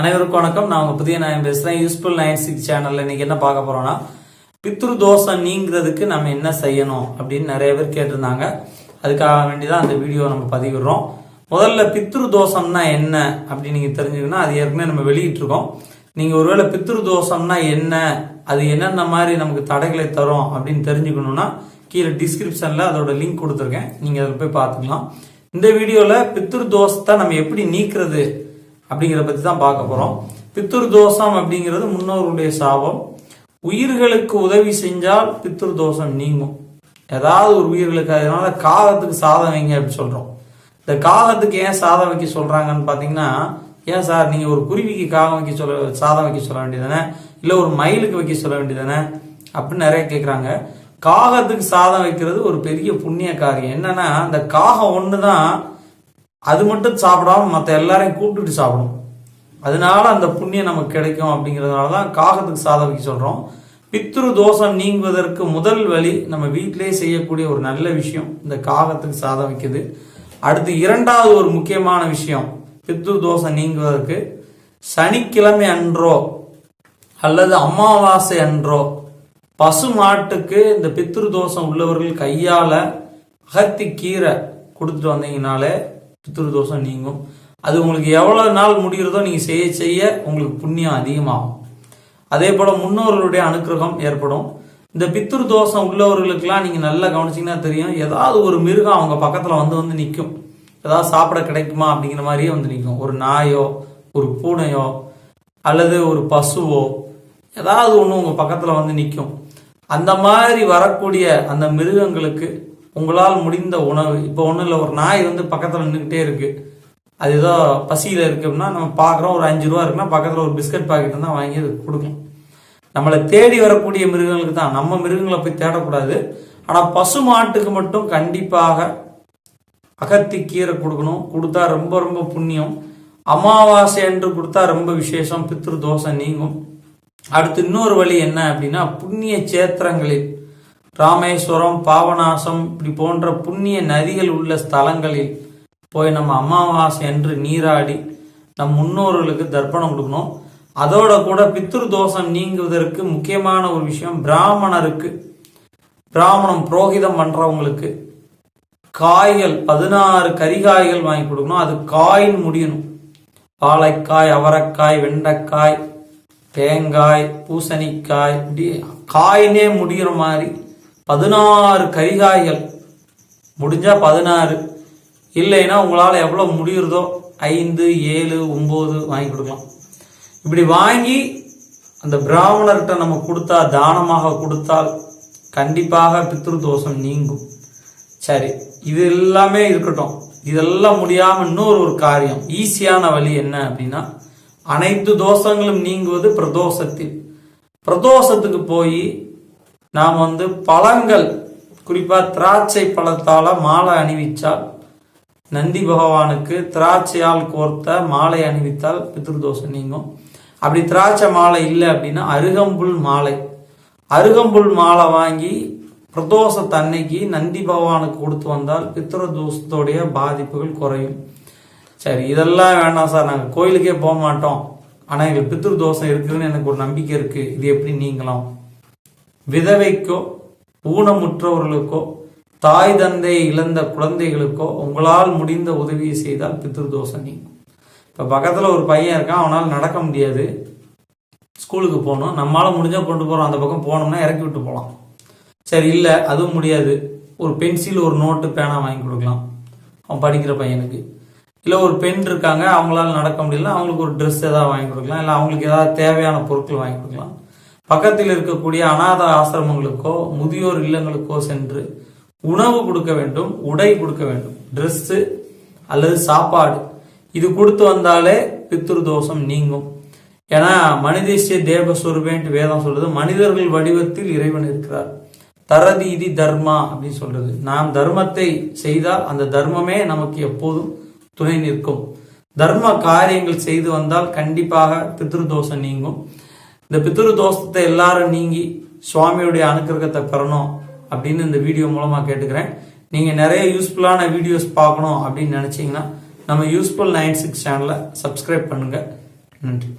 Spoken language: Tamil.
அனைவருக்கும் வணக்கம். நான் உங்கள் புதிய நாயம் பேசுறேன். யூஸ்ஃபுல் நைன் சிக்ஸ் சேனல்ல இன்னைக்கு என்ன பார்க்க போறோம்னா பித்ரு தோஷம் நீங்கிறதுக்கு நம்ம என்ன செய்யணும் அப்படின்னு நிறைய பேர் கேட்டிருந்தாங்க. அதுக்காக வேண்டிதான் அந்த வீடியோ நம்ம பதிவிடுறோம். முதல்ல பித்ரு தோஷம்னா என்ன அப்படின்னு நீங்க தெரிஞ்சுக்கணும் அது ஏற்கனவே நம்ம வெளியிட்டிருக்கோம். நீங்க ஒருவேளை பித்ரு தோஷம்னா என்ன அது என்னென்ன மாதிரி நமக்கு தடைகளை தரும் அப்படின்னு தெரிஞ்சுக்கணும்னா கீழே டிஸ்கிரிப்ஷன்ல அதோட லிங்க் கொடுத்துருக்கேன். நீங்க அதில் போய் பார்த்துக்கலாம். இந்த வீடியோல பித்ரு தோஷத்தை நம்ம எப்படி நீக்கிறது அப்படிங்கிற பத்தி தான் பார்க்க போறோம். பித்ரு தோஷம் அப்படிங்கிறது முன்னோருடைய சாபம். உயிர்களுக்கு உதவி செஞ்சால் பித்ரு தோஷம் நீங்கும். ஏதாவது ஒரு உயிர்களுக்கு அதனால காகத்துக்கு சாதம் வைங்க அப்படின்னு சொல்றோம். இந்த காகத்துக்கு ஏன் சாதம் வைக்க சொல்றாங்கன்னு பாத்தீங்கன்னா ஏன் சார் நீங்க ஒரு குருவிக்கு காகம் வைக்க சொல்ல சாதம் வைக்க சொல்ல வேண்டியதானே இல்ல ஒரு மயிலுக்கு வைக்க சொல்ல வேண்டியதானே அப்படின்னு நிறைய கேக்குறாங்க. காகத்துக்கு சாதம் வைக்கிறது ஒரு பெரிய புண்ணிய காரியம். என்னன்னா அந்த காகம் ஒண்ணுதான் அது மட்டும் சாப்பிடாம மற்ற எல்லாரையும் கூப்பிட்டுட்டு சாப்பிடும். அதனால அந்த புண்ணியம் நமக்கு கிடைக்கும் அப்படிங்கிறதுனால தான் காகத்துக்கு சாதம் வைக்க சொல்கிறோம் பித்ரு தோஷம் நீங்குவதற்கு முதல் வழி நம்ம வீட்டிலேயே செய்யக்கூடிய ஒரு நல்ல விஷயம் இந்த காகத்துக்கு சாதம் வைக்குது அடுத்து இரண்டாவது ஒரு முக்கியமான விஷயம் பித்ரு தோஷம் நீங்குவதற்கு சனிக்கிழமை அன்றோ அல்லது அமாவாசை அன்றோ பசு மாட்டுக்கு இந்த பித்ரு தோஷம் உள்ளவர்கள் கையால் அகத்தி கீரை கொடுத்துட்டு வந்தீங்கனாலே பித்ரு தோஷம் நீங்கும். அது உங்களுக்கு எவ்வளவு நாள் முடிகிறதோ நீங்க செய்ய செய்ய உங்களுக்கு புண்ணியம் அதிகமாகும். அதே போல முன்னோர்களுடைய அனுக்கிரகம் ஏற்படும். இந்த பித்ரு தோஷம் உள்ளவர்களுக்கெல்லாம் நீங்க நல்லா கவனிச்சிங்கன்னா தெரியும். ஏதாவது ஒரு மிருகம் அவங்க பக்கத்துல வந்து வந்து நிற்கும் ஏதாவது சாப்பிட கிடைக்குமா அப்படிங்கிற மாதிரியே வந்து நிற்கும் ஒரு நாயோ ஒரு பூனையோ அல்லது ஒரு பசுவோ ஏதாவது ஒன்று உங்க பக்கத்துல வந்து நிற்கும் அந்த மாதிரி வரக்கூடிய அந்த மிருகங்களுக்கு உங்களால் முடிந்த உணவு. இப்போ ஒன்றும் இல்லை ஒரு நாய் வந்து பக்கத்தில் நின்றுக்கிட்டே இருக்குது அது ஏதோ பசியில் இருக்குன்னா அப்படின்னா நம்ம பார்க்குறோம் ஒரு அஞ்சு ரூபா இருக்குன்னா பக்கத்தில் ஒரு பிஸ்கட் பாக்கெட் இருந்தால் வாங்கி அது கொடுக்கும். நம்மளை தேடி வரக்கூடிய மிருகங்களுக்கு தான். நம்ம மிருகங்களை போய் தேடக்கூடாது. ஆனால் பசு மாட்டுக்கு மட்டும் கண்டிப்பாக அகத்தி கீரை கொடுக்கணும். கொடுத்தா ரொம்ப ரொம்ப புண்ணியம். அமாவாசை என்று கொடுத்தா ரொம்ப விசேஷம். பித்ரு தோஷம் நீங்கும். அடுத்து இன்னொரு வழி என்ன அப்படின்னா புண்ணிய சேத்திரங்களில் ராமேஸ்வரம் பாவநாசம் இப்படி போன்ற புண்ணிய நதிகள் உள்ள ஸ்தலங்களில் போய் நம்ம அமாவாசை என்று நீராடி நம் முன்னோர்களுக்கு தர்ப்பணம் கொடுக்கணும். அதோட கூட பித்ரு தோஷம் நீங்குவதற்கு முக்கியமான ஒரு விஷயம் பிராமணருக்கு. பிராமணம் புரோகிதம் பண்றவங்களுக்கு காய்கள் பதினாறு கறிகாய்கள் வாங்கி கொடுக்கணும். அது காயின் முடியணும். வாழைக்காய் அவரைக்காய் வெண்டைக்காய் தேங்காய் பூசணிக்காய் இப்படி காயினே முடிகிற மாதிரி பதினாறு கரிகாய்கள். முடிஞ்சால் பதினாறு. இல்லைன்னா உங்களால் எவ்வளோ முடியுறதோ ஐந்து ஏழு ஒம்பது வாங்கி கொடுக்கலாம். இப்படி வாங்கி அந்த பிராமணர்கிட்ட நம்ம கொடுத்தா தானமாக கொடுத்தால் கண்டிப்பாக பித்ரு தோஷம் நீங்கும். சரி இது எல்லாமே இருக்கட்டும். இதெல்லாம் முடியாமல் இன்னொரு ஒரு காரியம். ஈஸியான வழி என்ன அப்படின்னா அனைத்து தோஷங்களும் நீங்குவது பிரதோஷத்தில். பிரதோஷத்துக்கு போய் நாம் வந்து பழங்கள் குறிப்பாக திராட்சை பழத்தால் மாலை அணிவித்தால் நந்தி பகவானுக்கு திராட்சையால் கோர்த்த மாலை அணிவித்தால் பித்ருதோஷம் நீங்கும். அப்படி திராட்சை மாலை இல்லை அப்படின்னா அருகம்புல் மாலை. அருகம்புல் மாலை வாங்கி பிரதோஷத்தன்னைக்கு நந்தி பகவானுக்கு கொடுத்து வந்தால் பித்ருதோஷத்தோடைய பாதிப்புகள் குறையும். சரி இதெல்லாம் வேண்டாம் சார். நாங்கள் கோயிலுக்கே போக மாட்டோம். ஆனால் எங்களுக்கு பித்ரு தோஷம் இருக்குதுன்னு எனக்கு ஒரு நம்பிக்கை இருக்குது இது எப்படி நீங்களாம் விதவைக்கோ ஊனமுற்றவர்களுக்கோ தாய் தந்தை இழந்த குழந்தைகளுக்கோ உங்களால் முடிந்த உதவியை செய்தால் பித்ருதோஷம் நீங்கும். இப்போ பக்கத்தில் ஒரு பையன் இருக்கான் அவனால் நடக்க முடியாது. ஸ்கூலுக்கு போகணும். நம்மளால் முடிஞ்சால் கொண்டு போகிறோம் அந்த பக்கம் போனோம்னா இறக்கி விட்டு போகலாம் சரி இல்லை அதுவும் முடியாது. ஒரு பென்சில் ஒரு நோட்டு பேனா வாங்கி கொடுக்கலாம். அவன் படிக்கிற பையனுக்கு. இல்லை ஒரு பெண் இருக்காங்க அவங்களால நடக்க முடியல அவங்களுக்கு ஒரு ட்ரெஸ் ஏதாவது வாங்கி கொடுக்கலாம். இல்லை அவங்களுக்கு ஏதாவது தேவையான பொருட்கள் வாங்கி கொடுக்கலாம். பக்கத்தில் இருக்கக்கூடிய அநாத ஆசிரமங்களுக்கோ முதியோர் இல்லங்களுக்கோ சென்று உணவு கொடுக்க வேண்டும் உடை கொடுக்க வேண்டும். ட்ரெஸ்ஸு அல்லது சாப்பாடு. இது கொடுத்து வந்தாலே பித்ரு தோஷம் நீங்கும். ஏன்னா மனிதேசிய தேவஸ்வரூபேன்ட்டு வேதம் சொல்றது மனிதர்கள் வடிவத்தில் இறைவன் இருக்கிறார். தரதி இது தர்மா அப்படின்னு சொல்றது. நாம் தர்மத்தை செய்தால் அந்த தர்மமே நமக்கு எப்போதும் துணை நிற்கும். தர்ம காரியங்கள் செய்து வந்தால் கண்டிப்பாக பித்ரு தோஷம் நீங்கும். இந்த பித்ரு தோஷத்தை எல்லாரும் நீங்கி சுவாமியுடைய அனுக்கிரகத்தை பெறணும் அப்படின்னு இந்த வீடியோ மூலமா கேட்டுக்கிறேன். நீங்க நிறைய யூஸ்ஃபுல்லான வீடியோஸ் பார்க்கணும் அப்படின்னு நினைச்சீங்கன்னா நம்ம யூஸ்ஃபுல் நைன் சிக்ஸ் சேனலை சப்ஸ்கிரைப் பண்ணுங்க. நன்றி.